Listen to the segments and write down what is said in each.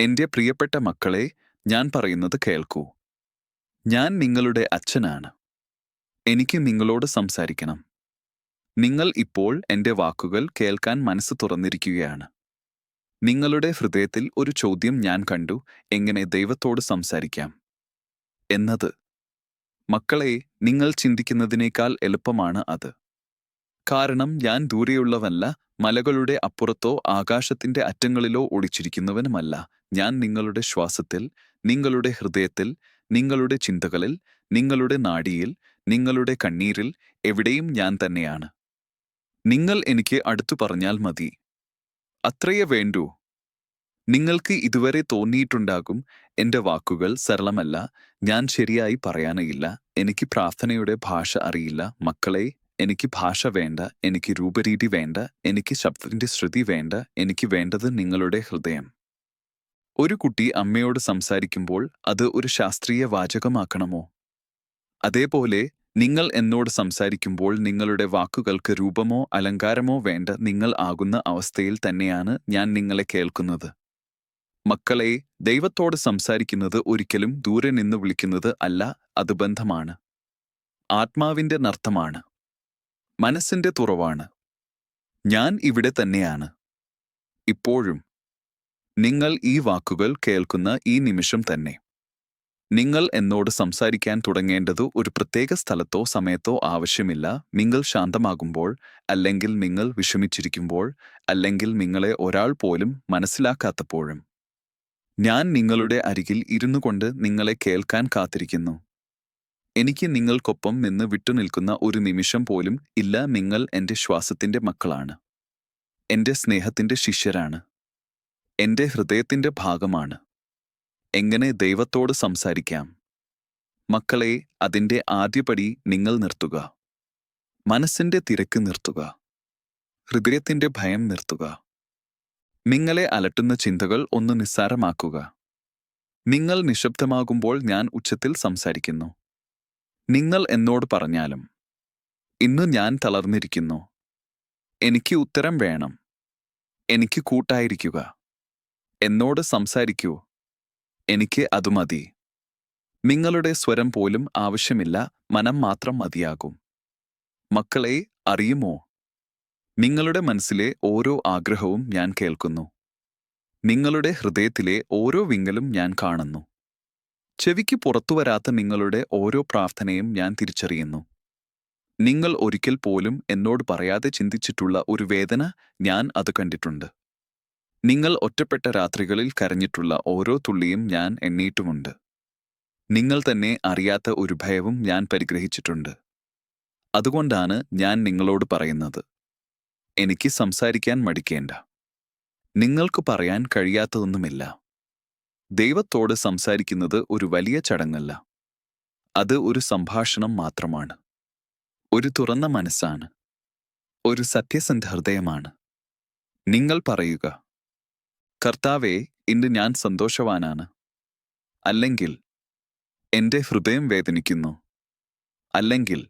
എന്റെ പ്രിയപ്പെട്ട മക്കളെ ഞാൻ പറയുന്നത് കേൾക്കൂ. ഞാൻ നിങ്ങളുടെ അച്ഛനാണ്. എനിക്ക് നിങ്ങളോട് സംസാരിക്കണം. നിങ്ങൾ ഇപ്പോൾ എന്റെ വാക്കുകൾ കേൾക്കാൻ മനസ്സ് തുറന്നിരിക്കുകയാണ്. നിങ്ങളുടെ ഹൃദയത്തിൽ ഒരു ചോദ്യം ഞാൻ കണ്ടു എങ്ങനെ ദൈവത്തോട് സംസാരിക്കാം? എന്നത്. മക്കളെ നിങ്ങൾ ചിന്തിക്കുന്നതിനേക്കാൾ എളുപ്പമാണ് അത്. കാരണം ഞാൻ ദൂരെയുള്ളവല്ല മലകളുടെ അപ്പുറത്തോ ആകാശത്തിന്റെ അറ്റങ്ങളിലോ ഒളിച്ചിരിക്കുന്നവനുമല്ല. ഞാൻ നിങ്ങളുടെ ശ്വാസത്തിൽ നിങ്ങളുടെ ഹൃദയത്തിൽ നിങ്ങളുടെ ചിന്തകളിൽ നിങ്ങളുടെ നാടിയിൽ നിങ്ങളുടെ കണ്ണീരിൽ എവിടെയും ഞാൻ തന്നെയാണ്. നിങ്ങൾ എനിക്ക് അടുത്തു പറഞ്ഞാൽ മതി. അത്രയേ വേണ്ടൂ. നിങ്ങൾക്ക് ഇതുവരെ തോന്നിയിട്ടുണ്ടാകും എന്റെ വാക്കുകൾ സരളമല്ല ഞാൻ ശരിയായി പറയാനയില്ല എനിക്ക് പ്രാർത്ഥനയുടെ ഭാഷ അറിയില്ല മക്കളെ. എനിക്ക് ഭാഷ വേണ്ട എനിക്ക് രൂപരീതി വേണ്ട എനിക്ക് ശബ്ദത്തിന്റെ ശ്രുതി വേണ്ട എനിക്ക് വേണ്ടത് നിങ്ങളുടെ ഹൃദയം. ഒരു കുട്ടി അമ്മയോട് സംസാരിക്കുമ്പോൾ അത് ഒരു ശാസ്ത്രീയ വാചകമാക്കണമോ? അതേപോലെ നിങ്ങൾ എന്നോട് സംസാരിക്കുമ്പോൾ നിങ്ങളുടെ വാക്കുകൾക്ക് രൂപമോ അലങ്കാരമോ വേണ്ട നിങ്ങൾ ആകുന്ന അവസ്ഥയിൽ തന്നെയാണ് ഞാൻ നിങ്ങളെ കേൾക്കുന്നത്. മക്കളെ ദൈവത്തോട് സംസാരിക്കുന്നത് ഒരിക്കലും ദൂരെ നിന്ന് വിളിക്കുന്നത് അല്ല അത് ബന്ധമാണ്. ആത്മാവിന്റെ നർത്ഥമാണ് മനസ്സിന്റെ തുറവാണ്. ഞാൻ ഇവിടെ തന്നെയാണ്. ഇപ്പോഴും നിങ്ങൾ ഈ വാക്കുകൾ കേൾക്കുന്ന ഈ നിമിഷം തന്നെ. നിങ്ങൾ എന്നോട് സംസാരിക്കാൻ തുടങ്ങേണ്ടത് ഒരു പ്രത്യേക സ്ഥലത്തോ സമയത്തോ ആവശ്യമില്ല. നിങ്ങൾ ശാന്തമാകുമ്പോൾ അല്ലെങ്കിൽ നിങ്ങൾ വിഷമിച്ചിരിക്കുമ്പോൾ അല്ലെങ്കിൽ നിങ്ങളെ ഒരാൾ പോലും മനസ്സിലാക്കാത്തപ്പോഴും. ഞാൻ നിങ്ങളുടെ അരികിൽ ഇരുന്നു കൊണ്ട് നിങ്ങളെ കേൾക്കാൻ കാത്തിരിക്കുന്നു. എനിക്ക് നിങ്ങൾക്കൊപ്പം നിന്ന് വിട്ടുനിൽക്കുന്ന ഒരു നിമിഷം പോലും ഇല്ല. നിങ്ങൾ എന്റെ ശ്വാസത്തിന്റെ മക്കളാണ്. എന്റെ സ്നേഹത്തിന്റെ ശിഷ്യരാണ്. എന്റെ ഹൃദയത്തിന്റെ ഭാഗമാണ്. എങ്ങനെ ദൈവത്തോട് സംസാരിക്കാം? മക്കളെ അതിന്റെ ആദ്യപടി നിങ്ങൾ നിർത്തുക. മനസ്സിന്റെ തിരക്ക് നിർത്തുക. ഹൃദയത്തിന്റെ ഭയം നിർത്തുക. നിങ്ങളെ അലട്ടുന്ന ചിന്തകൾ ഒന്ന് നിസ്സാരമാക്കുക. നിങ്ങൾ നിശബ്ദമാകുമ്പോൾ ഞാൻ ഉച്ചത്തിൽ സംസാരിക്കുന്നു. നിങ്ങൾ എന്നോട് പറഞ്ഞാലും ഇന്ന് ഞാൻ തളർന്നിരിക്കുന്നു. എനിക്ക് ഉത്തരം വേണം. എനിക്ക് കൂട്ടായിരിക്കുക. എന്നോട് സംസാരിക്കൂ. എനിക്ക് അത് മതി. നിങ്ങളുടെ സ്വരം പോലും ആവശ്യമില്ല. മനം മാത്രം മതിയാകും. മക്കളെ അറിയുമോ? നിങ്ങളുടെ മനസ്സിലെ ഓരോ ആഗ്രഹവും ഞാൻ കേൾക്കുന്നു. നിങ്ങളുടെ ഹൃദയത്തിലെ ഓരോ വിങ്ങലും ഞാൻ കാണുന്നു. ചെവിക്ക് പുറത്തുവരാത്ത നിങ്ങളുടെ ഓരോ പ്രാർത്ഥനയും ഞാൻ തിരിച്ചറിയുന്നു. നിങ്ങൾ ഒരിക്കൽ പോലും എന്നോട് പറയാതെ ചിന്തിച്ചിട്ടുള്ള ഒരു വേദന ഞാൻ അത് കണ്ടിട്ടുണ്ട്. നിങ്ങൾ ഒറ്റപ്പെട്ട രാത്രികളിൽ കരഞ്ഞിട്ടുള്ള ഓരോ തുള്ളിയും ഞാൻ എണ്ണീട്ടുമുണ്ട്. നിങ്ങൾ തന്നെ അറിയാത്ത ഒരു ഭയവും ഞാൻ പരിഗ്രഹിച്ചിട്ടുണ്ട്. അതുകൊണ്ടാണ് ഞാൻ നിങ്ങളോട് പറയുന്നത്. എനിക്ക് സംസാരിക്കാൻ മടിക്കേണ്ട. നിങ്ങൾക്ക് പറയാൻ കഴിയാത്തതൊന്നുമില്ല. ദൈവത്തോട് സംസാരിക്കുന്നത് ഒരു വലിയ ചടങ്ങല്ല. അത് ഒരു സംഭാഷണം മാത്രമാണ്. ഒരു തുറന്ന മനസ്സാണ്. ഒരു സത്യസന്ധ ഹൃദയമാണ് നിങ്ങൾ പറയുക കർത്താവേ ഇന്ന് ഞാൻ സന്തോഷവാനാണ്. അല്ലെങ്കിൽ എന്റെ ഹൃദയം വേദനിക്കുന്നു. അല്ലെങ്കിൽ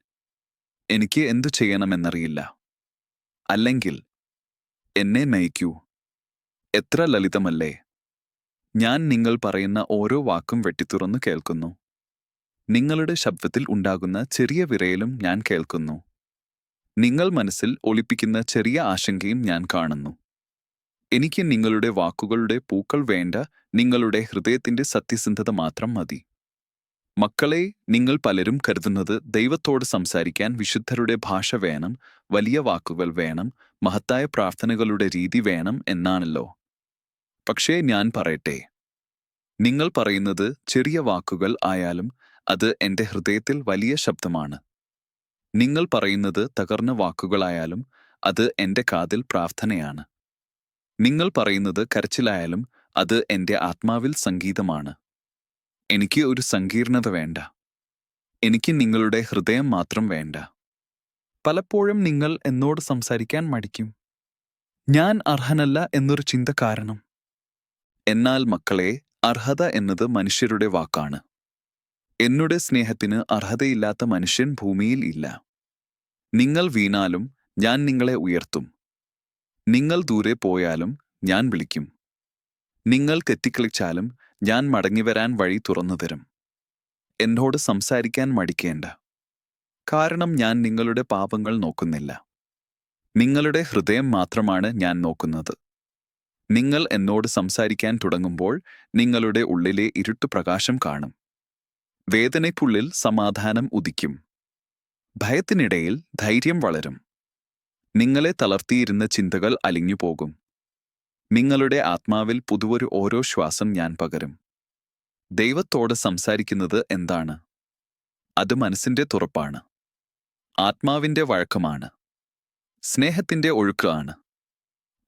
എനിക്ക് എന്തു ചെയ്യണമെന്നറിയില്ല. അല്ലെങ്കിൽ എന്നെ നയിക്കൂ. എത്ര ലളിതമല്ലേ? ഞാൻ നിങ്ങൾ പറയുന്ന ഓരോ വാക്കും വെട്ടിത്തുറന്നു കേൾക്കുന്നു. നിങ്ങളുടെ ശബ്ദത്തിൽ ഉണ്ടാകുന്ന ചെറിയ വിറയലും ഞാൻ കേൾക്കുന്നു. നിങ്ങൾ മനസ്സിൽ ഒളിപ്പിക്കുന്ന ചെറിയ ആശങ്കയും ഞാൻ കാണുന്നു. എനിക്ക് നിങ്ങളുടെ വാക്കുകളുടെ പൂക്കൾ വേണ്ട നിങ്ങളുടെ ഹൃദയത്തിന്റെ സത്യസന്ധത മാത്രം മതി. മക്കളെ നിങ്ങൾ പലരും കരുതുന്നത് ദൈവത്തോട് സംസാരിക്കാൻ വിശുദ്ധരുടെ ഭാഷ വേണം വലിയ വാക്കുകൾ വേണം മഹത്തായ പ്രാർത്ഥനകളുടെ രീതി വേണം എന്നാണല്ലോ. പക്ഷേ ഞാൻ പറയട്ടെ. നിങ്ങൾ പറയുന്നത് ചെറിയ വാക്കുകൾ ആയാലും അത് എന്റെ ഹൃദയത്തിൽ വലിയ ശബ്ദമാണ്. നിങ്ങൾ പറയുന്നത് തകർന്ന വാക്കുകളായാലും അത് എന്റെ കാതിൽ പ്രാർത്ഥനയാണ്. നിങ്ങൾ പറയുന്നത് കരച്ചിലായാലും അത് എന്റെ ആത്മാവിൽ സംഗീതമാണ്. എനിക്ക് ഒരു സങ്കീർണത വേണ്ട. എനിക്ക് നിങ്ങളുടെ ഹൃദയം മാത്രം വേണ്ട. പലപ്പോഴും നിങ്ങൾ എന്നോട് സംസാരിക്കാൻ മടിക്കും. ഞാൻ അർഹനല്ല എന്നൊരു ചിന്ത കാരണം. എന്നാൽ മക്കളെ അർഹത എന്നത് മനുഷ്യരുടെ വാക്കാണ്. എന്നുടെ സ്നേഹത്തിന് അർഹതയില്ലാത്ത മനുഷ്യൻ ഭൂമിയിൽ ഇല്ല. നിങ്ങൾ വീണാലും ഞാൻ നിങ്ങളെ ഉയർത്തും. നിങ്ങൾ ദൂരെ പോയാലും ഞാൻ വിളിക്കും. നിങ്ങൾ തെറ്റിക്കളിച്ചാലും ഞാൻ മടങ്ങിവരാൻ വഴി തുറന്നു തരും. എന്നോട് സംസാരിക്കാൻ മടിക്കേണ്ട. കാരണം ഞാൻ നിങ്ങളുടെ പാപങ്ങൾ നോക്കുന്നില്ല. നിങ്ങളുടെ ഹൃദയം മാത്രമാണ് ഞാൻ നോക്കുന്നത്. നിങ്ങൾ എന്നോട് സംസാരിക്കാൻ തുടങ്ങുമ്പോൾ നിങ്ങളുടെ ഉള്ളിലെ ഇരുട്ടു പ്രകാശം കാണും. വേദനയ്ക്കുള്ളിൽ സമാധാനം ഉദിക്കും. ഭയത്തിനിടയിൽ ധൈര്യം വളരും. നിങ്ങളെ തളർത്തിയിരുന്ന ചിന്തകൾ അലിഞ്ഞുപോകും നിങ്ങളുടെ ആത്മാവിൽ പുതുവൊരു ഓരോ ശ്വാസം ഞാൻ പകരും. ദൈവത്തോട് സംസാരിക്കുന്നത് എന്താണ്? അത് മനസ്സിന്റെ തുറപ്പാണ്. ആത്മാവിന്റെ വഴക്കമാണ്. സ്നേഹത്തിന്റെ ഒഴുക്കാണ്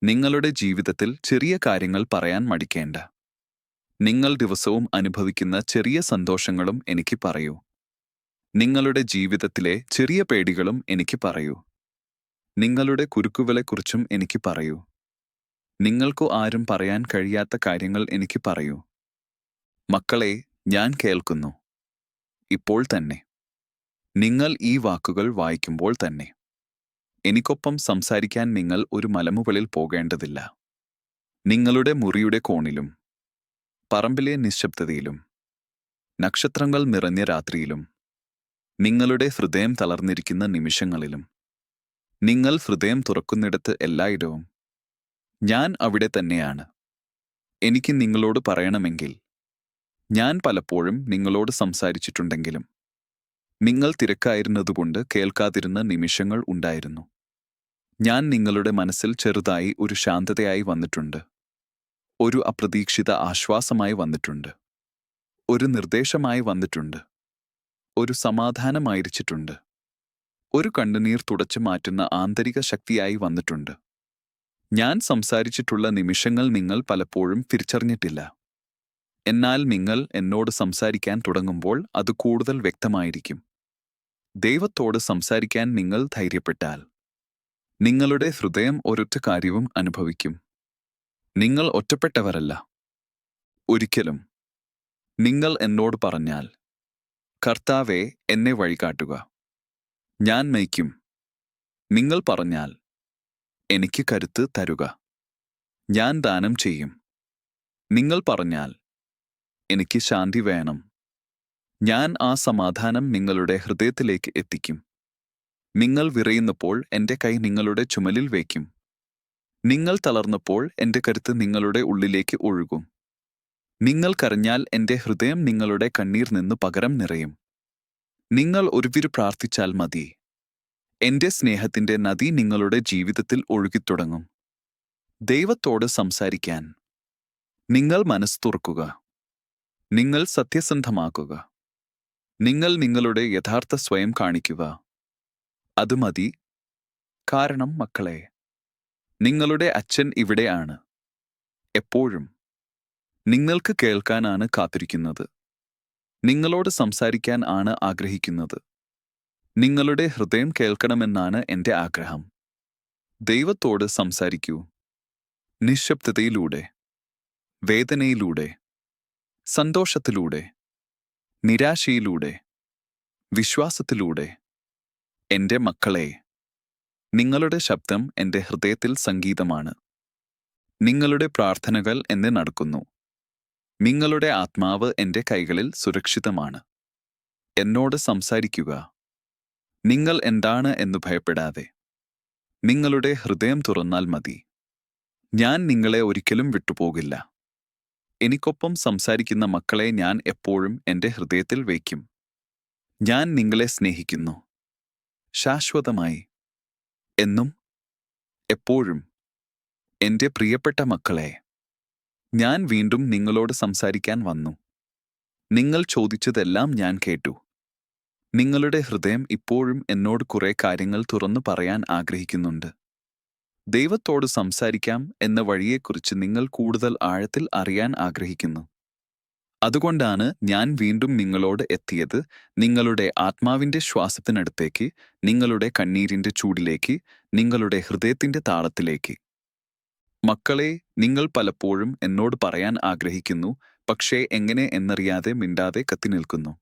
നിങ്ങളുടെ ജീവിതത്തിൽ ചെറിയ കാര്യങ്ങൾ പറയാൻ മടിക്കേണ്ട. നിങ്ങൾ ദിവസവും അനുഭവിക്കുന്ന ചെറിയ സന്തോഷങ്ങളും എനിക്ക് പറയൂ. നിങ്ങളുടെ ജീവിതത്തിലെ ചെറിയ പേടികളും എനിക്ക് പറയൂ. നിങ്ങളുടെ കുരുക്കുകളെക്കുറിച്ചും എനിക്ക് പറയൂ. നിങ്ങൾക്കു ആരും പറയാൻ കഴിയാത്ത കാര്യങ്ങൾ എനിക്ക് പറയൂ. മക്കളെ ഞാൻ കേൾക്കുന്നു. ഇപ്പോൾ തന്നെ. നിങ്ങൾ ഈ വാക്കുകൾ വായിക്കുമ്പോൾ തന്നെ. എനിക്കൊപ്പം സംസാരിക്കാൻ നിങ്ങൾ ഒരു മലമുകളിൽ പോകേണ്ടതില്ല. നിങ്ങളുടെ മുറിയുടെ കോണിലും പറമ്പിലെ നിശബ്ദതയിലും നക്ഷത്രങ്ങൾ നിറഞ്ഞ രാത്രിയിലും നിങ്ങളുടെ ഹൃദയം തളർന്നിരിക്കുന്ന നിമിഷങ്ങളിലും നിങ്ങൾ ഹൃദയം തുറക്കുന്നിടത്ത് എല്ലായിടവും ഞാൻ അവിടെ തന്നെയാണ്. എനിക്ക് നിങ്ങളോട് പറയണമെങ്കിൽ ഞാൻ പലപ്പോഴും നിങ്ങളോട് സംസാരിച്ചിട്ടുണ്ടെങ്കിലും നിങ്ങൾ തിരക്കായിരുന്നതുകൊണ്ട് കേൾക്കാതിരുന്ന നിമിഷങ്ങൾ ഉണ്ടായിരുന്നു. ഞാൻ നിങ്ങളുടെ മനസ്സിൽ ചെറുതായി ഒരു ശാന്തതയായി വന്നിട്ടുണ്ട്. ഒരു അപ്രതീക്ഷിത ആശ്വാസമായി വന്നിട്ടുണ്ട്. ഒരു നിർദ്ദേശമായി വന്നിട്ടുണ്ട്. ഒരു സമാധാനമായിരിച്ചിട്ടുണ്ട്. ഒരു കണ്ണുനീർ തുടച്ചു മാറ്റുന്ന ആന്തരിക ശക്തിയായി വന്നിട്ടുണ്ട്. ഞാൻ സംസാരിച്ചിട്ടുള്ള നിമിഷങ്ങൾ നിങ്ങൾ പലപ്പോഴും തിരിച്ചറിഞ്ഞിട്ടില്ല. എന്നാൽ നിങ്ങൾ എന്നോട് സംസാരിക്കാൻ തുടങ്ങുമ്പോൾ അത് കൂടുതൽ വ്യക്തമായിരിക്കും. ദൈവത്തോട് സംസാരിക്കാൻ നിങ്ങൾ ധൈര്യപ്പെട്ടാൽ നിങ്ങളുടെ ഹൃദയം ഒരൊറ്റ കാര്യവും അനുഭവിക്കും. നിങ്ങൾ ഒറ്റപ്പെട്ടവരല്ല. ഒരിക്കലും. നിങ്ങൾ എന്നോട് പറഞ്ഞാൽ കർത്താവെ എന്നെ വഴികാട്ടുക. ഞാൻ നയിക്കും നിങ്ങൾ പറഞ്ഞാൽ എനിക്ക് കരുത്ത് തരുക. ഞാൻ ദാനം ചെയ്യും. നിങ്ങൾ പറഞ്ഞാൽ എനിക്ക് ശാന്തി വേണം. ഞാൻ ആ സമാധാനം നിങ്ങളുടെ ഹൃദയത്തിലേക്ക് എത്തിക്കും. നിങ്ങൾ വിറയുന്നപ്പോൾ എന്റെ കൈ നിങ്ങളുടെ ചുമലിൽ വയ്ക്കും. നിങ്ങൾ തളർന്നപ്പോൾ എന്റെ കരുത്ത് നിങ്ങളുടെ ഉള്ളിലേക്ക് ഒഴുകും. നിങ്ങൾ കരഞ്ഞാൽ എന്റെ ഹൃദയം നിങ്ങളുടെ കണ്ണീർ നിന്ന് പകരം നിറയും. നിങ്ങൾ ഒരുവിരു പ്രാർത്ഥിച്ചാൽ മതി. എന്റെ സ്നേഹത്തിന്റെ നദി നിങ്ങളുടെ ജീവിതത്തിൽ ഒഴുകിത്തുടങ്ങും. ദൈവത്തോട് സംസാരിക്കാൻ. നിങ്ങൾ മനസ്സ് തുറക്കുക. നിങ്ങൾ സത്യസന്ധമാക്കുക. നിങ്ങൾ നിങ്ങളുടെ യഥാർത്ഥ സ്വയം കാണിക്കുക. അത് മതി. കാരണം മക്കളെ നിങ്ങളുടെ അച്ഛൻ ഇവിടെയാണ് എപ്പോഴും നിങ്ങൾക്ക് കേൾക്കാനാണ് കാത്തിരിക്കുന്നത്. നിങ്ങളോട് സംസാരിക്കാൻ ആണ് ആഗ്രഹിക്കുന്നത്. നിങ്ങളുടെ ഹൃദയം കേൾക്കണമെന്നാണ് എന്റെ ആഗ്രഹം. ദൈവത്തോട് സംസാരിക്കൂ. നിശബ്ദതയിലൂടെ വേദനയിലൂടെ സന്തോഷത്തിലൂടെ. നിരാശയിലൂടെ വിശ്വാസത്തിലൂടെ എന്റെ മക്കളെ നിങ്ങളുടെ ശബ്ദം എന്റെ ഹൃദയത്തിൽ സംഗീതമാണ്. നിങ്ങളുടെ പ്രാർത്ഥനകൾ എന്നെ നടക്കുന്നു. നിങ്ങളുടെ ആത്മാവ് എന്റെ കൈകളിൽ സുരക്ഷിതമാണ്. എന്നോട് സംസാരിക്കുക. നിങ്ങൾ എന്താണ് എന്ന് ഭയപ്പെടാതെ. നിങ്ങളുടെ ഹൃദയം തുറന്നാൽ മതി. ഞാൻ നിങ്ങളെ ഒരിക്കലും വിട്ടുപോകില്ല. എനിക്കൊപ്പം സംസാരിക്കുന്ന മക്കളെ ഞാൻ എപ്പോഴും എന്റെ ഹൃദയത്തിൽ വയ്ക്കും. ഞാൻ നിങ്ങളെ സ്നേഹിക്കുന്നു. ശാശ്വതമായി. എന്നും എപ്പോഴും എന്റെ പ്രിയപ്പെട്ട മക്കളെ ഞാൻ വീണ്ടും നിങ്ങളോട് സംസാരിക്കാൻ വന്നു. നിങ്ങൾ ചോദിച്ചതെല്ലാം ഞാൻ കേട്ടു. നിങ്ങളുടെ ഹൃദയം ഇപ്പോഴും എന്നോട് കുറേ കാര്യങ്ങൾ തുറന്നു പറയാൻ ആഗ്രഹിക്കുന്നുണ്ട്. ദൈവത്തോട് സംസാരിക്കാം എന്ന വഴിയെക്കുറിച്ച് നിങ്ങൾ കൂടുതൽ ആഴത്തിൽ അറിയാൻ ആഗ്രഹിക്കുന്നു. അതുകൊണ്ടാണ് ഞാൻ വീണ്ടും നിങ്ങളോട് എത്തിയത് നിങ്ങളുടെ ആത്മാവിന്റെ ശ്വാസത്തിനടുത്തേക്ക് നിങ്ങളുടെ കണ്ണീരിന്റെ ചൂടിലേക്ക് നിങ്ങളുടെ ഹൃദയത്തിന്റെ താളത്തിലേക്ക്. മക്കളെ നിങ്ങൾ പലപ്പോഴും എന്നോട് പറയാൻ ആഗ്രഹിക്കുന്നു പക്ഷേ എങ്ങനെ എന്നറിയാതെ മിണ്ടാതെ കത്തിനിൽക്കുന്നു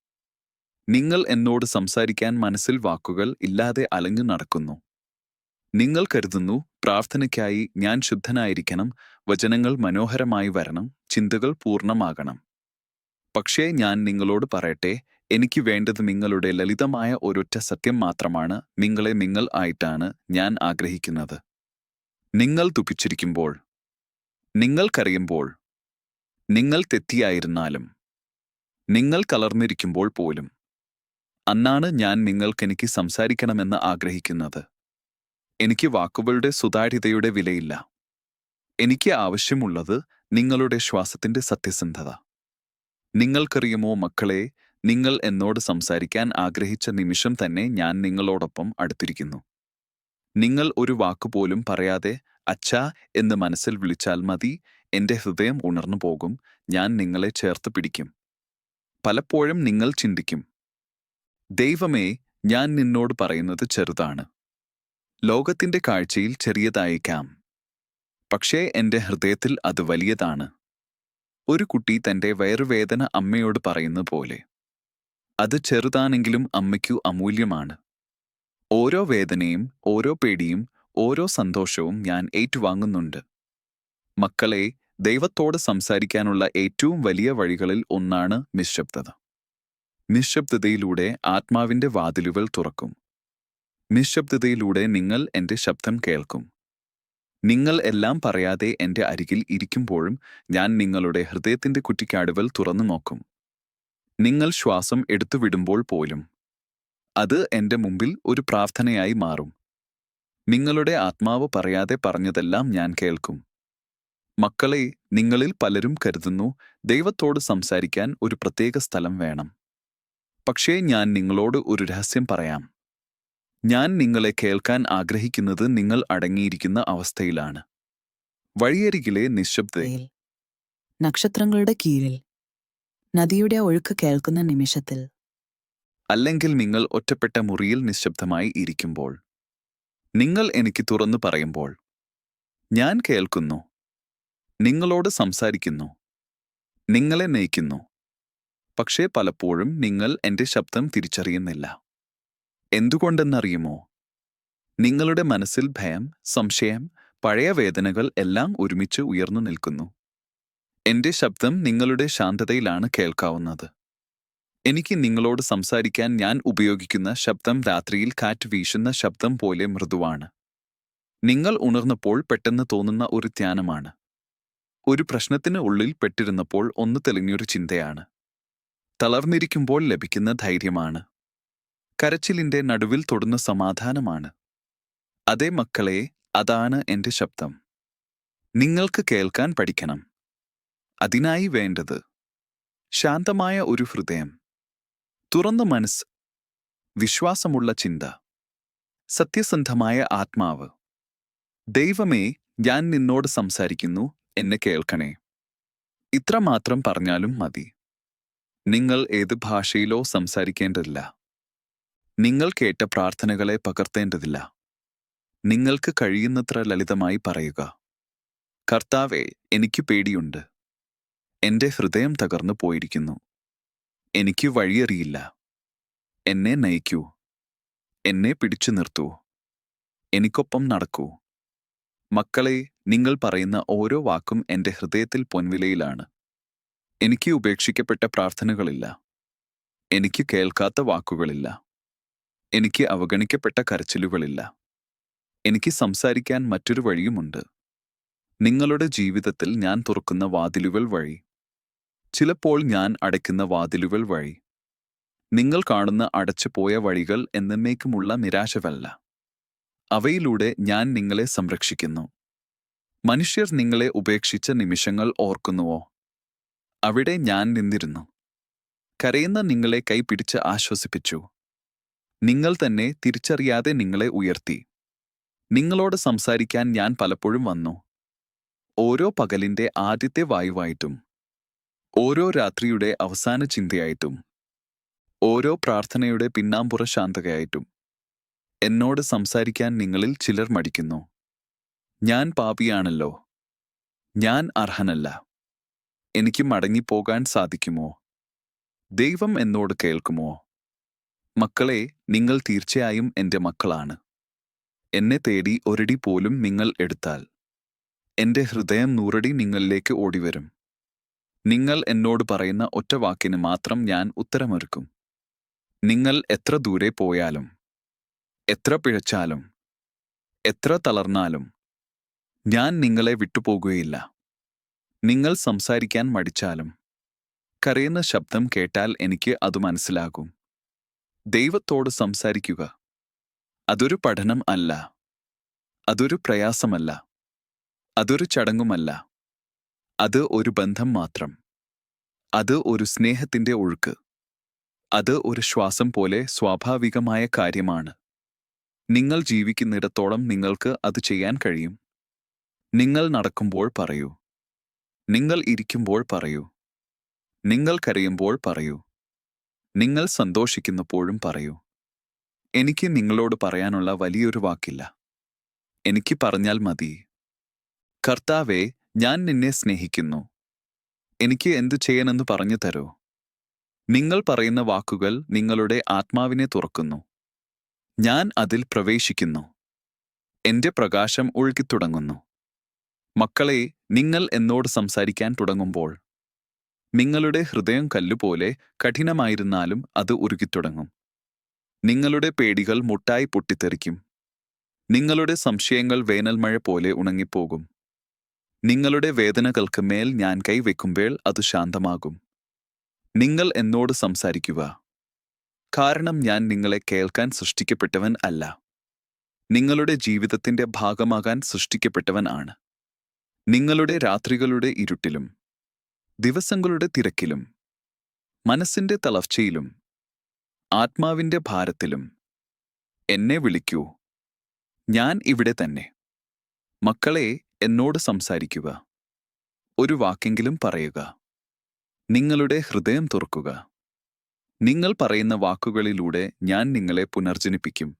നിങ്ങൾ എന്നോട് സംസാരിക്കാൻ മനസ്സിൽ വാക്കുകൾ ഇല്ലാതെ അലഞ്ഞു നടക്കുന്നു. നിങ്ങൾ കരുതുന്നു പ്രാർത്ഥനയ്ക്കായി ഞാൻ ശുദ്ധനായിരിക്കണം വചനങ്ങൾ മനോഹരമായി വരണം ചിന്തകൾ പൂർണമാകണം. പക്ഷേ ഞാൻ നിങ്ങളോട് പറയട്ടെ എനിക്ക് വേണ്ടത് നിങ്ങളുടെ ലളിതമായ ഒരൊറ്റ സത്യം മാത്രമാണ് നിങ്ങളെ നിങ്ങൾ ആയിട്ടാണ് ഞാൻ ആഗ്രഹിക്കുന്നത്. നിങ്ങൾ ദുഃഖിച്ചിരിക്കുമ്പോൾ നിങ്ങൾക്കറിയുമ്പോൾ നിങ്ങൾ തെറ്റിയായിരുന്നാലും നിങ്ങൾ കലർന്നിരിക്കുമ്പോൾ പോലും അന്നാണ് ഞാൻ നിങ്ങൾക്കെനിക്ക് സംസാരിക്കണമെന്ന് ആഗ്രഹിക്കുന്നത്. എനിക്ക് വാക്കുകളുടെ സുതാര്യതയുടെ വിലയില്ല. എനിക്ക് ആവശ്യമുള്ളത് നിങ്ങളുടെ ശ്വാസത്തിന്റെ സത്യസന്ധത. നിങ്ങൾക്കറിയുമോ മക്കളെ നിങ്ങൾ എന്നോട് സംസാരിക്കാൻ ആഗ്രഹിച്ച നിമിഷം തന്നെ ഞാൻ നിങ്ങളോടൊപ്പം അടുത്തിരിക്കുന്നു. നിങ്ങൾ ഒരു വാക്കുപോലും പറയാതെ അച്ഛാ എന്ന് മനസ്സിൽ വിളിച്ചാൽ മതി എന്റെ ഹൃദയം ഉണർന്നു പോകും ഞാൻ നിങ്ങളെ ചേർത്ത് പിടിക്കും. പലപ്പോഴും നിങ്ങൾ ചിന്തിക്കും ദൈവമേ ഞാൻ നിന്നോട് പറയുന്നത് ചെറുതാണ്. ലോകത്തിന്റെ കാഴ്ചയിൽ ചെറിയതായേക്കാം. പക്ഷേ എന്റെ ഹൃദയത്തിൽ അത് വലിയതാണ്. ഒരു കുട്ടി തന്റെ വയറുവേദന അമ്മയോട് പറയുന്ന പോലെ. അത് ചെറുതാണെങ്കിലും അമ്മയ്ക്കു അമൂല്യമാണ്. ഓരോ വേദനയും ഓരോ പേടിയും ഓരോ സന്തോഷവും ഞാൻ ഏറ്റുവാങ്ങുന്നുണ്ട്. മക്കളെ ദൈവത്തോട് സംസാരിക്കാനുള്ള ഏറ്റവും വലിയ വഴികളിൽ ഒന്നാണ് നിശബ്ദത. നിശബ്ദതയിലൂടെ ആത്മാവിന്റെ വാതിലുകൾ തുറക്കും. നിശബ്ദതയിലൂടെ നിങ്ങൾ എന്റെ ശബ്ദം കേൾക്കും. നിങ്ങൾ എല്ലാം പറയാതെ എന്റെ അരികിൽ ഇരിക്കുമ്പോഴും ഞാൻ നിങ്ങളുടെ ഹൃദയത്തിന്റെ കുറ്റിക്കാടുകൾ തുറന്നു നോക്കും. നിങ്ങൾ ശ്വാസം എടുത്തുവിടുമ്പോൾ പോലും അത് എന്റെ മുമ്പിൽ ഒരു പ്രാർത്ഥനയായി മാറും. നിങ്ങളുടെ ആത്മാവ് പറയാതെ പറഞ്ഞതെല്ലാം ഞാൻ കേൾക്കും. മക്കളെ നിങ്ങളിൽ പലരും കരുതുന്നു ദൈവത്തോട് സംസാരിക്കാൻ ഒരു പ്രത്യേക സ്ഥലം വേണം. പക്ഷേ ഞാൻ നിങ്ങളോട് ഒരു രഹസ്യം പറയാം. ഞാൻ നിങ്ങളെ കേൾക്കാൻ ആഗ്രഹിക്കുന്നത് നിങ്ങൾ അടങ്ങിയിരിക്കുന്ന അവസ്ഥയിലാണ്. വഴിയരികിലെ നിശബ്ദയിൽ നക്ഷത്രങ്ങളുടെ കീഴിൽ നദിയുടെ ഒഴുക്ക് കേൾക്കുന്ന നിമിഷത്തിൽ. അല്ലെങ്കിൽ നിങ്ങൾ ഒറ്റപ്പെട്ട മുറിയിൽ നിശബ്ദമായി ഇരിക്കുമ്പോൾ. നിങ്ങൾ എനിക്ക് തുറന്നു പറയുമ്പോൾ ഞാൻ കേൾക്കുന്നു. നിങ്ങളോട് സംസാരിക്കുന്നു. നിങ്ങളെ നയിക്കുന്നു. പക്ഷേ പലപ്പോഴും നിങ്ങൾ എന്റെ ശബ്ദം തിരിച്ചറിയുന്നില്ല. എന്തുകൊണ്ടെന്നറിയുമോ? നിങ്ങളുടെ മനസ്സിൽ ഭയം സംശയം പഴയ വേദനകൾ എല്ലാം ഒരുമിച്ച് ഉയർന്നു നിൽക്കുന്നു. എന്റെ ശബ്ദം നിങ്ങളുടെ ശാന്തതയിലാണ് കേൾക്കാവുന്നത്. എനിക്ക് നിങ്ങളോട് സംസാരിക്കാൻ ഞാൻ ഉപയോഗിക്കുന്ന ശബ്ദം രാത്രിയിൽ കാറ്റ് വീശുന്ന ശബ്ദം പോലെ മൃദുവാണ്. നിങ്ങൾ ഉണർന്നപ്പോൾ പെട്ടെന്ന് തോന്നുന്ന ഒരു ധ്യാനമാണ്. ഒരു പ്രശ്നത്തിന് ഉള്ളിൽ പെട്ടിരുന്നപ്പോൾ ഒന്ന് തെളിഞ്ഞൊരു ചിന്തയാണ്. തളർന്നിരിക്കുമ്പോൾ ലഭിക്കുന്ന ധൈര്യമാണ്. കരച്ചിലിന്റെ നടുവിൽ തൊടുന്ന സമാധാനമാണ്. അതേ മക്കളെ അതാണ് എന്റെ ശബ്ദം. നിങ്ങൾക്ക് കേൾക്കാൻ പഠിക്കണം. അതിനായി വേണ്ടത് ശാന്തമായ ഒരു ഹൃദയം തുറന്ന മനസ്സ് വിശ്വാസമുള്ള ചിന്ത സത്യസന്ധമായ ആത്മാവ്. ദൈവമേ ഞാൻ നിന്നോട് സംസാരിക്കുന്നു എന്നെ കേൾക്കണേ. ഇത്രമാത്രം പറഞ്ഞാലും മതി. നിങ്ങൾ ഏത് ഭാഷയിലോ സംസാരിക്കേണ്ടതില്ല. നിങ്ങൾ കേട്ട പ്രാർത്ഥനകളെ പകർത്തേണ്ടതില്ല. നിങ്ങൾക്ക് കഴിയുന്നത്ര ലളിതമായി പറയുക. കർത്താവെ എനിക്ക് പേടിയുണ്ട്. എന്റെ ഹൃദയം തകർന്നു പോയിരിക്കുന്നു. എനിക്ക് വഴിയറിയില്ല. എന്നെ നയിക്കൂ. എന്നെ പിടിച്ചു നിർത്തൂ. എനിക്കൊപ്പം നടക്കൂ. മക്കളെ നിങ്ങൾ പറയുന്ന ഓരോ വാക്കും എന്റെ ഹൃദയത്തിൽ പൊൻവിലയിലാണ്. എനിക്ക് ഉപേക്ഷിക്കപ്പെട്ട പ്രാർത്ഥനകളില്ല. എനിക്ക് കേൾക്കാത്ത വാക്കുകളില്ല. എനിക്ക് അവഗണിക്കപ്പെട്ട കരച്ചിലുകളില്ല. എനിക്ക് സംസാരിക്കാൻ മറ്റൊരു വഴിയുമുണ്ട്. നിങ്ങളുടെ ജീവിതത്തിൽ ഞാൻ തുറക്കുന്ന വാതിലുകൾ വഴി. ചിലപ്പോൾ ഞാൻ അടയ്ക്കുന്ന വാതിലുകൾ വഴി. നിങ്ങൾ കാണുന്ന അടച്ചുപോയ വഴികൾ എന്നേക്കുമുള്ള നിരാശവല്ല. അവയിലൂടെ ഞാൻ നിങ്ങളെ സംരക്ഷിക്കുന്നു. മനുഷ്യർ നിങ്ങളെ ഉപേക്ഷിച്ച നിമിഷങ്ങൾ ഓർക്കുന്നുവോ? അവിടെ ഞാൻ നിന്നിരുന്നു. കരയുന്ന നിങ്ങളെ കൈപിടിച്ച് ആശ്വസിപ്പിച്ചു. നിങ്ങൾ തന്നെ തിരിച്ചറിയാതെ നിങ്ങളെ ഉയർത്തി. നിങ്ങളോട് സംസാരിക്കാൻ ഞാൻ പലപ്പോഴും വന്നു. ഓരോ പകലിന്റെ ആദ്യത്തെ വായുവായിട്ടും ഓരോ രാത്രിയുടെ അവസാന ചിന്തയായിട്ടും ഓരോ പ്രാർത്ഥനയുടെ പിന്നാമ്പുറ ശാന്തകയായിട്ടും എന്നോട് സംസാരിക്കാൻ നിങ്ങളിൽ ചിലർ മടിക്കുന്നു. ഞാൻ പാപിയാണല്ലോ. ഞാൻ അർഹനല്ല. എനിക്ക് മടങ്ങിപ്പോകാൻ സാധിക്കുമോ? ദൈവം എന്നോട് കേൾക്കുമോ? മക്കളെ നിങ്ങൾ തീർച്ചയായും എന്റെ മക്കളാണ്. എന്നെ തേടി ഒരടി പോലും നിങ്ങൾ എടുത്താൽ. എന്റെ ഹൃദയം നൂറടി നിങ്ങളിലേക്ക് ഓടിവരും. നിങ്ങൾ എന്നോട് പറയുന്ന ഒറ്റ വാക്കിന് മാത്രം ഞാൻ ഉത്തരമൊരുക്കും. നിങ്ങൾ എത്ര ദൂരെ പോയാലും എത്ര പിഴച്ചാലും എത്ര തളർന്നാലും ഞാൻ നിങ്ങളെ വിട്ടുപോകുകയില്ല. നിങ്ങൾ സംസാരിക്കാൻ മടിച്ചാലും കരയുന്ന ശബ്ദം കേട്ടാൽ എനിക്ക് അത് മനസ്സിലാകും. ദൈവത്തോട് സംസാരിക്കുക. അതൊരു പഠനം അല്ല. അതൊരു പ്രയാസമല്ല. അതൊരു ചടങ്ങുമല്ല. അത് ഒരു ബന്ധം മാത്രം. അത് ഒരു സ്നേഹത്തിന്റെ ഒഴുക്ക്. അത് ഒരു ശ്വാസം പോലെ സ്വാഭാവികമായ കാര്യമാണ്. നിങ്ങൾ ജീവിക്കുന്നിടത്തോളം നിങ്ങൾക്ക് അത് ചെയ്യാൻ കഴിയും. നിങ്ങൾ നടക്കുമ്പോൾ പറയൂ. നിങ്ങൾ ഇരിക്കുമ്പോൾ പറയൂ. നിങ്ങൾ കരയുമ്പോൾ പറയൂ. നിങ്ങൾ സന്തോഷിക്കുന്നപ്പോഴും പറയൂ. എനിക്ക് നിങ്ങളോട് പറയാനുള്ള വലിയൊരു വാക്കില്ല. എനിക്ക് പറഞ്ഞാൽ മതി. കർത്താവെ ഞാൻ നിന്നെ സ്നേഹിക്കുന്നു. എനിക്ക് എന്തു ചെയ്യണമെന്ന് പറഞ്ഞു തരൂ. നിങ്ങൾ പറയുന്ന വാക്കുകൾ നിങ്ങളുടെ ആത്മാവിനെ തുറക്കുന്നു. ഞാൻ അതിൽ പ്രവേശിക്കുന്നു. എന്റെ പ്രകാശം ഒഴുകിത്തുടങ്ങുന്നു മക്കളെ നിങ്ങൾ എന്നോട് സംസാരിക്കാൻ തുടങ്ങുമ്പോൾ നിങ്ങളുടെ ഹൃദയം കല്ലുപോലെ കഠിനമായിരുന്നാലും അത് ഉരുകിത്തുടങ്ങും. നിങ്ങളുടെ പേടികൾ മുട്ടായി പൊട്ടിത്തെറിക്കും. നിങ്ങളുടെ സംശയങ്ങൾ വേനൽമഴ പോലെ ഉണങ്ങിപ്പോകും. നിങ്ങളുടെ വേദനകൾക്ക് മേൽ ഞാൻ കൈവെക്കുമ്പോൾ അത് ശാന്തമാകും. നിങ്ങൾ എന്നോട് സംസാരിക്കുക. കാരണം ഞാൻ നിങ്ങളെ കേൾക്കാൻ സൃഷ്ടിക്കപ്പെട്ടവൻ അല്ല. നിങ്ങളുടെ ജീവിതത്തിന്റെ ഭാഗമാകാൻ സൃഷ്ടിക്കപ്പെട്ടവൻ ആണ്. നിങ്ങളുടെ രാത്രികളുടെ ഇരുട്ടിലും ദിവസങ്ങളുടെ തിരക്കിലും മനസ്സിന്റെ തളർച്ചയിലും ആത്മാവിന്റെ ഭാരത്തിലും എന്നെ വിളിക്കൂ. ഞാൻ ഇവിടെ തന്നെ. മക്കളെ എന്നോട് സംസാരിക്കുക. ഒരു വാക്കെങ്കിലും പറയുക. നിങ്ങളുടെ ഹൃദയം തുറക്കുക. നിങ്ങൾ പറയുന്ന വാക്കുകളിലൂടെ ഞാൻ നിങ്ങളെ പുനർജനിപ്പിക്കും.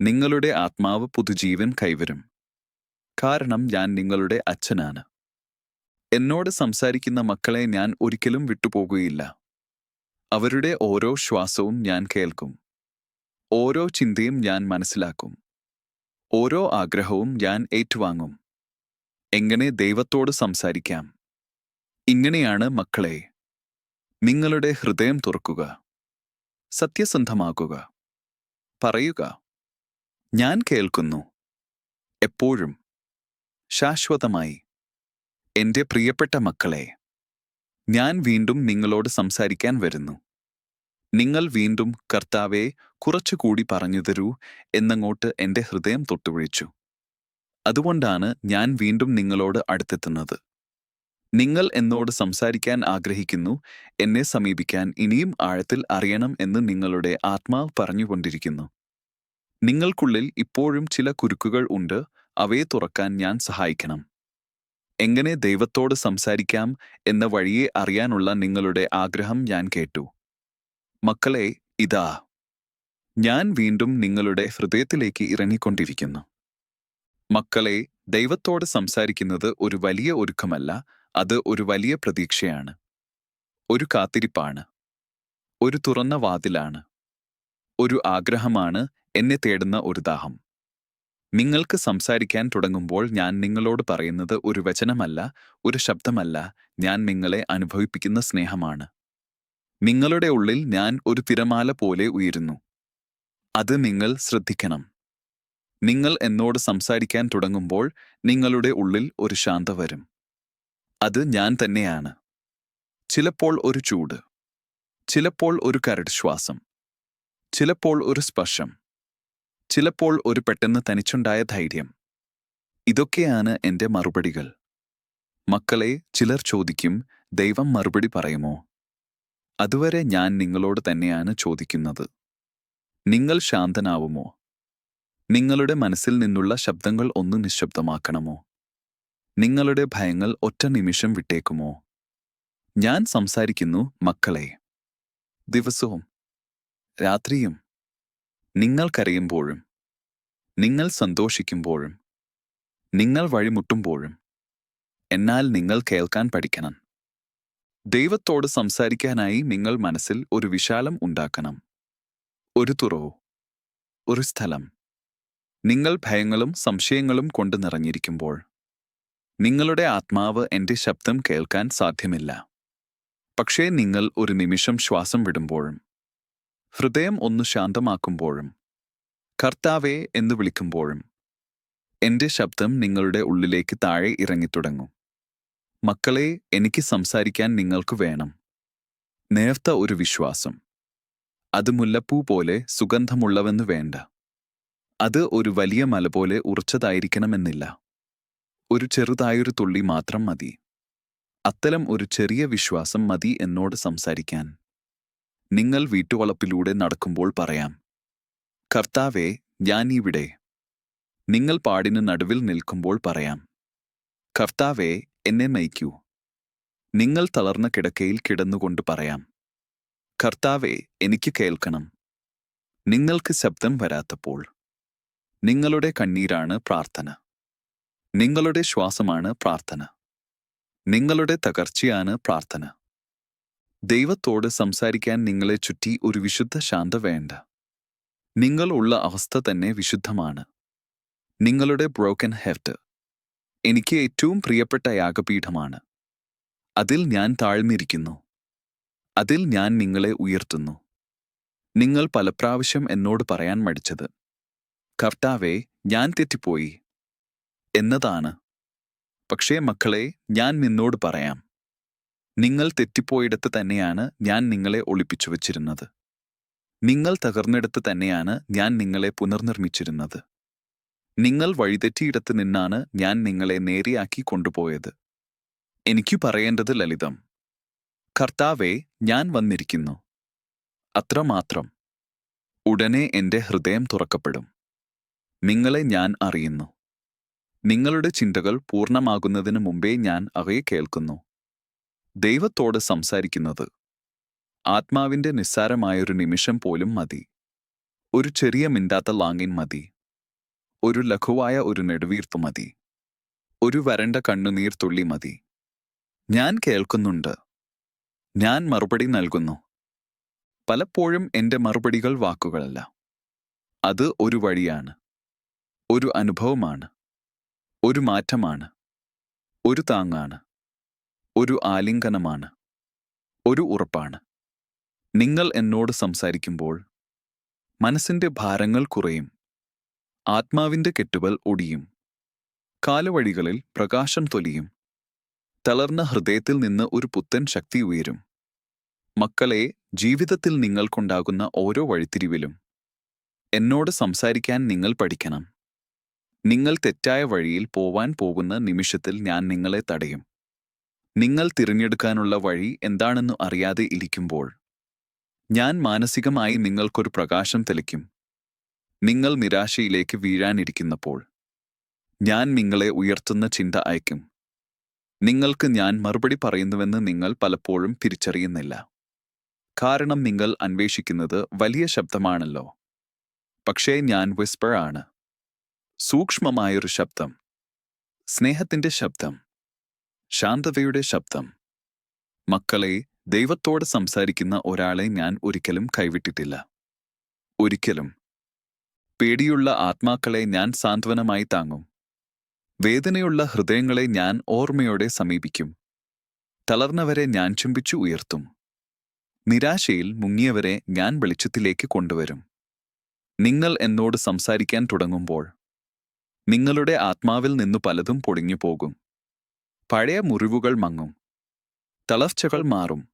നിങ്ങളുടെ ആത്മാവ് പുതുജീവൻ കൈവരും. കാരണം ഞാൻ നിങ്ങളുടെ അച്ഛനാണ്. എന്നോട് സംസാരിക്കുന്ന മക്കളെ ഞാൻ ഒരിക്കലും വിട്ടുപോകുകയില്ല. അവരുടെ ഓരോ ശ്വാസവും ഞാൻ കേൾക്കും. ഓരോ ചിന്തയും ഞാൻ മനസ്സിലാക്കും. ഓരോ ആഗ്രഹവും ഞാൻ ഏറ്റുവാങ്ങും. എങ്ങനെ ദൈവത്തോട് സംസാരിക്കാം? ഇങ്ങനെയാണ് മക്കളെ നിങ്ങളുടെ ഹൃദയം തുറക്കുക. സത്യസന്ധമാക്കുക. പറയുക ഞാൻ കേൾക്കുന്നു. എപ്പോഴും ശാശ്വതമായി. എന്റെ പ്രിയപ്പെട്ട മക്കളെ ഞാൻ വീണ്ടും നിങ്ങളോട് സംസാരിക്കാൻ വരുന്നു. നിങ്ങൾ വീണ്ടും കർത്താവെ കുറച്ചുകൂടി പറഞ്ഞു തരൂ എന്നങ്ങോട്ട് എന്റെ ഹൃദയം തൊട്ടുവിളിച്ചു അതുകൊണ്ടാണ് ഞാൻ വീണ്ടും നിങ്ങളോട് അടുത്തെത്തുന്നത്. നിങ്ങൾ എന്നോട് സംസാരിക്കാൻ ആഗ്രഹിക്കുന്നു എന്നെ സമീപിക്കാൻ ഇനിയും ആഴത്തിൽ അറിയണം എന്ന് നിങ്ങളുടെ ആത്മാവ് പറഞ്ഞുകൊണ്ടിരിക്കുന്നു. നിങ്ങൾക്കുള്ളിൽ ഇപ്പോഴും ചില കുരുക്കുകൾ ഉണ്ട് അവയെ തുറക്കാൻ ഞാൻ സഹായിക്കണം. എങ്ങനെ ദൈവത്തോട് സംസാരിക്കാം എന്ന വഴിയെ അറിയാനുള്ള നിങ്ങളുടെ ആഗ്രഹം ഞാൻ കേട്ടു. മക്കളെ ഇതാ. ഞാൻ വീണ്ടും നിങ്ങളുടെ ഹൃദയത്തിലേക്ക് ഇറങ്ങിക്കൊണ്ടിരിക്കുന്നു. മക്കളെ ദൈവത്തോട് സംസാരിക്കുന്നത് ഒരു വലിയ ഒരുക്കമല്ല അത് ഒരു വലിയ പ്രതീക്ഷയാണ്. ഒരു കാത്തിരിപ്പാണ്. ഒരു തുറന്ന വാതിലാണ്. ഒരു ആഗ്രഹമാണ് എന്നെ തേടുന്ന ഒരു ദാഹം. നിങ്ങൾക്ക് സംസാരിക്കാൻ തുടങ്ങുമ്പോൾ ഞാൻ നിങ്ങളോട് പറയുന്നത് ഒരു വചനമല്ല ഒരു ശബ്ദമല്ല. ഞാൻ നിങ്ങളെ അനുഭവിപ്പിക്കുന്ന സ്നേഹമാണ്. നിങ്ങളുടെ ഉള്ളിൽ ഞാൻ ഒരു തിരമാല പോലെ ഉയരുന്നു. അത് നിങ്ങൾ ശ്രദ്ധിക്കണം. നിങ്ങൾ എന്നോട് സംസാരിക്കാൻ തുടങ്ങുമ്പോൾ നിങ്ങളുടെ ഉള്ളിൽ ഒരു ശാന്ത വരും. അത് ഞാൻ തന്നെയാണ്. ചിലപ്പോൾ ഒരു ചൂട്. ചിലപ്പോൾ ഒരു കരട് ശ്വാസം. ചിലപ്പോൾ ഒരു സ്പർശം. ചിലപ്പോൾ ഒരു പെട്ടെന്ന് തനിച്ചുണ്ടായ ധൈര്യം. ഇതൊക്കെയാണ് എന്റെ മറുപടികൾ. മക്കളെ ചിലർ ചോദിക്കും ദൈവം മറുപടി പറയുമോ? അതുവരെ ഞാൻ നിങ്ങളോട് തന്നെയാണ് ചോദിക്കുന്നത്. നിങ്ങൾ ശാന്തനാവുമോ? നിങ്ങളുടെ മനസ്സിൽ നിന്നുള്ള ശബ്ദങ്ങൾ ഒന്ന് നിശബ്ദമാക്കണമോ? നിങ്ങളുടെ ഭയങ്ങൾ ഒറ്റ നിമിഷം വിട്ടേക്കുമോ? ഞാൻ സംസാരിക്കുന്നു മക്കളെ. ദിവസവും രാത്രിയും നിങ്ങൾ കരയുമ്പോഴും നിങ്ങൾ സന്തോഷിക്കുമ്പോഴും നിങ്ങൾ വഴിമുട്ടുമ്പോഴും എന്നാൽ നിങ്ങൾ കേൾക്കാൻ പഠിക്കണം. ദൈവത്തോട് സംസാരിക്കാനായി നിങ്ങൾ മനസ്സിൽ ഒരു വിശാലം ഉണ്ടാക്കണം. ഒരു തുറവോ? ഒരു സ്ഥലം. നിങ്ങൾ ഭയങ്ങളും സംശയങ്ങളും കൊണ്ട് നിറഞ്ഞിരിക്കുമ്പോൾ നിങ്ങളുടെ ആത്മാവ് എന്റെ ശബ്ദം കേൾക്കാൻ സാധ്യമില്ല. പക്ഷേ നിങ്ങൾ ഒരു നിമിഷം ശ്വാസം വിടുമ്പോഴും ഹൃദയം ഒന്ന് ശാന്തമാക്കുമ്പോഴും കർത്താവേ എന്ന് വിളിക്കുമ്പോഴും എന്റെ ശബ്ദം നിങ്ങളുടെ ഉള്ളിലേക്ക് താഴെ ഇറങ്ങിത്തുടങ്ങും. മക്കളെ എനിക്ക് സംസാരിക്കാൻ നിങ്ങൾക്ക് വേണം. നേർത്ത ഒരു വിശ്വാസം. അത് മുല്ലപ്പൂ പോലെ സുഗന്ധമുള്ളവെന്ന് വേണ്ട. അത് ഒരു വലിയ മല പോലെ ഉറച്ചതായിരിക്കണമെന്നില്ല. ഒരു ചെറുതായൊരു തുള്ളി മാത്രം മതി. അത്തരം ഒരു ചെറിയ വിശ്വാസം മതി എന്നോട് സംസാരിക്കാൻ. നിങ്ങൾ വീട്ടുവളപ്പിലൂടെ നടക്കുമ്പോൾ പറയാം കർത്താവേ ഞാനിവിടെ നിങ്ങൾ പാടിന് നടുവിൽ നിൽക്കുമ്പോൾ പറയാം കർത്താവേ എന്നെ നയിക്കൂ. നിങ്ങൾ തളർന്ന കിടക്കയിൽ കിടന്നുകൊണ്ട് പറയാം കർത്താവെ എനിക്ക് കേൾക്കണം. നിങ്ങൾക്ക് ശബ്ദം വരാത്തപ്പോൾ നിങ്ങളുടെ കണ്ണീരാണ് പ്രാർത്ഥന നിങ്ങളുടെ ശ്വാസമാണ് പ്രാർത്ഥന നിങ്ങളുടെ തകർച്ചയാണ് പ്രാർത്ഥന. ദൈവത്തോട് സംസാരിക്കാൻ നിങ്ങളെ ചുറ്റി ഒരു വിശുദ്ധ ശാന്ത വേണ്ട. നിങ്ങൾ ഉള്ള അവസ്ഥ തന്നെ വിശുദ്ധമാണ്. നിങ്ങളുടെ ബ്രോക്കൻ ഹെർട്ട് എനിക്ക് ഏറ്റവും പ്രിയപ്പെട്ട യാഗപീഠമാണ്. അതിൽ ഞാൻ താഴ്ന്നിരിക്കുന്നു. അതിൽ ഞാൻ നിങ്ങളെ ഉയർത്തുന്നു. നിങ്ങൾ പലപ്രാവശ്യം എന്നോട് പറയാൻ മടിച്ചത് കർത്താവെ ഞാൻ തെറ്റിപ്പോയി എന്നതാണ്. പക്ഷേ മക്കളെ ഞാൻ നിന്നോട് പറയാം. നിങ്ങൾ തെറ്റിപ്പോയിടത്ത് തന്നെയാണ് ഞാൻ നിങ്ങളെ ഒളിപ്പിച്ചു വച്ചിരുന്നത്. നിങ്ങൾ തകർന്നിടത്ത് തന്നെയാണ് ഞാൻ നിങ്ങളെ പുനർനിർമ്മിച്ചിരുന്നത്. നിങ്ങൾ വഴിതെറ്റിയിടത്ത് നിന്നാണ് ഞാൻ നിങ്ങളെ നേരെയാക്കി കൊണ്ടുപോയത്. എനിക്കു പറയേണ്ടത് ലളിതം. കർത്താവെ ഞാൻ വന്നിരിക്കുന്നു. അത്രമാത്രം. ഉടനെ എന്റെ ഹൃദയം തുറക്കപ്പെടും. നിങ്ങളെ ഞാൻ അറിയുന്നു. നിങ്ങളുടെ ചിന്തകൾ പൂർണമാകുന്നതിന് മുമ്പേ ഞാൻ അവയെ കേൾക്കുന്നു. ദൈവത്തോട് സംസാരിക്കുന്നത്. ആത്മാവിന്റെ നിസ്സാരമായൊരു നിമിഷം പോലും മതി. ഒരു ചെറിയ മിണ്ടാത്ത ലാങ്ങിൻ മതി. ഒരു ലഘുവായ ഒരു നെടുവീർപ്പ് മതി. ഒരു വരണ്ട കണ്ണുനീർ തുള്ളി മതി. ഞാൻ കേൾക്കുന്നുണ്ട്. ഞാൻ മറുപടി നൽകുന്നു. പലപ്പോഴും എന്റെ മറുപടികൾ വാക്കുകളല്ല. അത് ഒരു വഴിയാണ്. ഒരു അനുഭവമാണ്. ഒരു മാറ്റമാണ്. ഒരു താങ്ങാണ്. ഒരു ആലിംഗനമാണ് ഒരു ഉറപ്പാണ്. നിങ്ങൾ എന്നോട് സംസാരിക്കുമ്പോൾ മനസ്സിന്റെ ഭാരങ്ങൾ കുറയും ആത്മാവിന്റെ കെട്ടുകൾ ഒടിയും കാലവഴികളിൽ പ്രകാശം തൊലിയും തളർന്ന ഹൃദയത്തിൽ നിന്ന് ഒരു പുത്തൻ ശക്തി ഉയരും. മക്കളെ ജീവിതത്തിൽ നിങ്ങൾക്കുണ്ടാകുന്ന ഓരോ വഴിത്തിരിവിലും എന്നോട് സംസാരിക്കാൻ നിങ്ങൾ പഠിക്കണം. നിങ്ങൾ തെറ്റായ വഴിയിൽ പോവാൻ പോകുന്ന നിമിഷത്തിൽ ഞാൻ നിങ്ങളെ തടയും. നിങ്ങൾ തിരഞ്ഞെടുക്കാനുള്ള വഴി എന്താണെന്ന് അറിയാതെ ഇരിക്കുമ്പോൾ ഞാൻ മാനസികമായി നിങ്ങൾക്കൊരു പ്രകാശം തെളിക്കും. നിങ്ങൾ നിരാശയിലേക്ക് വീഴാനിരിക്കുന്നപ്പോൾ ഞാൻ നിങ്ങളെ ഉയർത്തുന്ന ചിന്ത അയക്കും. നിങ്ങൾക്ക് ഞാൻ മറുപടി പറയുന്നുവെന്ന് നിങ്ങൾ പലപ്പോഴും തിരിച്ചറിയുന്നില്ല. കാരണം നിങ്ങൾ അന്വേഷിക്കുന്നത് വലിയ ശബ്ദമാണല്ലോ. പക്ഷേ ഞാൻ വിസ്പർ ആണ്. സൂക്ഷ്മമായൊരു ശബ്ദം. സ്നേഹത്തിന്റെ ശബ്ദം. ശാന്തതയുടെ ശബ്ദം. മക്കളെ ദൈവത്തോട് സംസാരിക്കുന്ന ഒരാളെ ഞാൻ ഒരിക്കലും കൈവിട്ടിട്ടില്ല. ഒരിക്കലും. പേടിയുള്ള ആത്മാക്കളെ ഞാൻ സാന്ത്വനമായി താങ്ങും. വേദനയുള്ള ഹൃദയങ്ങളെ ഞാൻ ഓർമ്മയോടെ സമീപിക്കും. തളർന്നവരെ ഞാൻ ചുംബിച്ചു ഉയർത്തും. നിരാശയിൽ മുങ്ങിയവരെ ഞാൻ വെളിച്ചത്തിലേക്ക് കൊണ്ടുവരും. നിങ്ങൾ എന്നോട് സംസാരിക്കാൻ തുടങ്ങുമ്പോൾ. നിങ്ങളുടെ ആത്മാവിൽ നിന്നു പലതും പൊടിഞ്ഞു പോകും പഴയ മുറിവുകൾ മങ്ങും. തളർച്ചകൾ മാറും.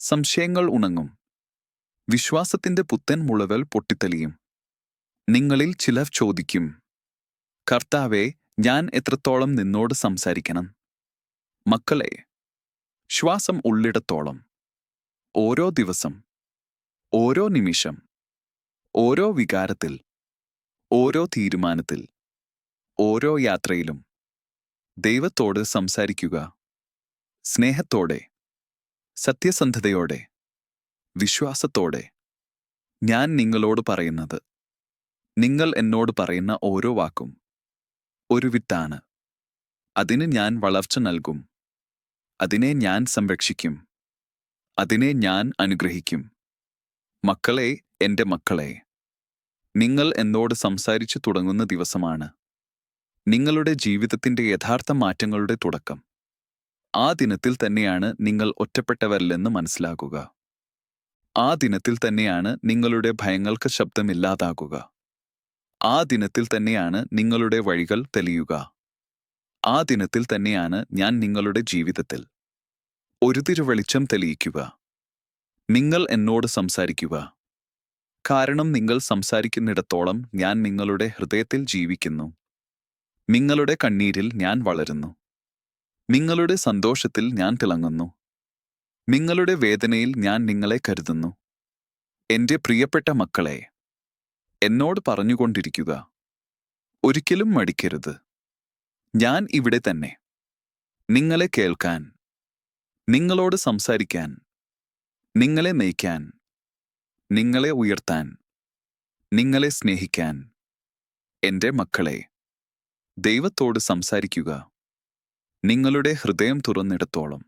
സംശയങ്ങൾ ഉണങ്ങും. വിശ്വാസത്തിന്റെ പുത്തൻ മുളകൾ പൊട്ടിത്തെളിയും. നിങ്ങളിൽ ചിലർ ചോദിക്കും കർത്താവെ ഞാൻ എത്രത്തോളം നിന്നോട് സംസാരിക്കണം? മക്കളെ ശ്വാസം ഉള്ളിടത്തോളം. ഓരോ ദിവസം ഓരോ നിമിഷം ഓരോ വികാരത്തിൽ ഓരോ തീരുമാനത്തിൽ ഓരോ യാത്രയിലും. ദൈവത്തോട് സംസാരിക്കുക. സ്നേഹത്തോടെ. സത്യസന്ധതയോടെ. വിശ്വാസത്തോടെ. ഞാൻ നിങ്ങളോട് പറയുന്നത്. നിങ്ങൾ എന്നോട് പറയുന്ന ഓരോ വാക്കും. ഒരു വിത്താണ്. അതിന് ഞാൻ വളർച്ച നൽകും. അതിനെ ഞാൻ സംരക്ഷിക്കും. അതിനെ ഞാൻ അനുഗ്രഹിക്കും. മക്കളെ എന്റെ മക്കളെ. നിങ്ങൾ എന്നോട് സംസാരിച്ചു തുടങ്ങുന്ന ദിവസമാണ്. നിങ്ങളുടെ ജീവിതത്തിന്റെ യഥാർത്ഥ മാറ്റങ്ങളുടെ തുടക്കം. ആ ദിനത്തിൽ തന്നെയാണ് നിങ്ങൾ ഒറ്റപ്പെട്ടവരല്ലെന്ന് മനസ്സിലാകുക ആ ദിനത്തിൽ തന്നെയാണ് നിങ്ങളുടെ ഭയങ്ങൾക്ക് ശബ്ദമില്ലാതാകുക. ആ ദിനത്തിൽ തന്നെയാണ് നിങ്ങളുടെ വഴികൾ തെളിയുക. ആ ദിനത്തിൽ തന്നെയാണ് ഞാൻ നിങ്ങളുടെ ജീവിതത്തിൽ. ഒരു തിരുവെളിച്ചം തെളിയിക്കുക. നിങ്ങൾ എന്നോട് സംസാരിക്കുക. കാരണം നിങ്ങൾ സംസാരിക്കുന്നിടത്തോളം ഞാൻ നിങ്ങളുടെ ഹൃദയത്തിൽ ജീവിക്കുന്നു. നിങ്ങളുടെ കണ്ണീരിൽ ഞാൻ വളരുന്നു. നിങ്ങളുടെ സന്തോഷത്തിൽ ഞാൻ തിളങ്ങുന്നു. നിങ്ങളുടെ വേദനയിൽ ഞാൻ നിങ്ങളെ കരുതുന്നു. എന്റെ പ്രിയപ്പെട്ട മക്കളെ എന്നോട് പറഞ്ഞുകൊണ്ടിരിക്കുക. ഒരിക്കലും മടിക്കരുത്. ഞാൻ ഇവിടെ തന്നെ. നിങ്ങളെ കേൾക്കാൻ നിങ്ങളോട് സംസാരിക്കാൻ നിങ്ങളെ നയിക്കാൻ നിങ്ങളെ ഉയർത്താൻ നിങ്ങളെ സ്നേഹിക്കാൻ എന്റെ മക്കളെ ദൈവത്തോട് സംസാരിക്കുക. നിങ്ങളുടെ ഹൃദയം തുറന്നിടത്തോളം.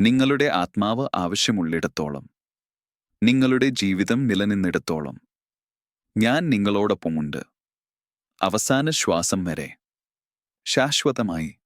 നിങ്ങളുടെ ആത്മാവ് ആവശ്യമുള്ളിടത്തോളം. നിങ്ങളുടെ ജീവിതം നിലനിന്നിടത്തോളം. ഞാൻ നിങ്ങളോടൊപ്പമുണ്ട്. അവസാന ശ്വാസം വരെ. ശാശ്വതമായി.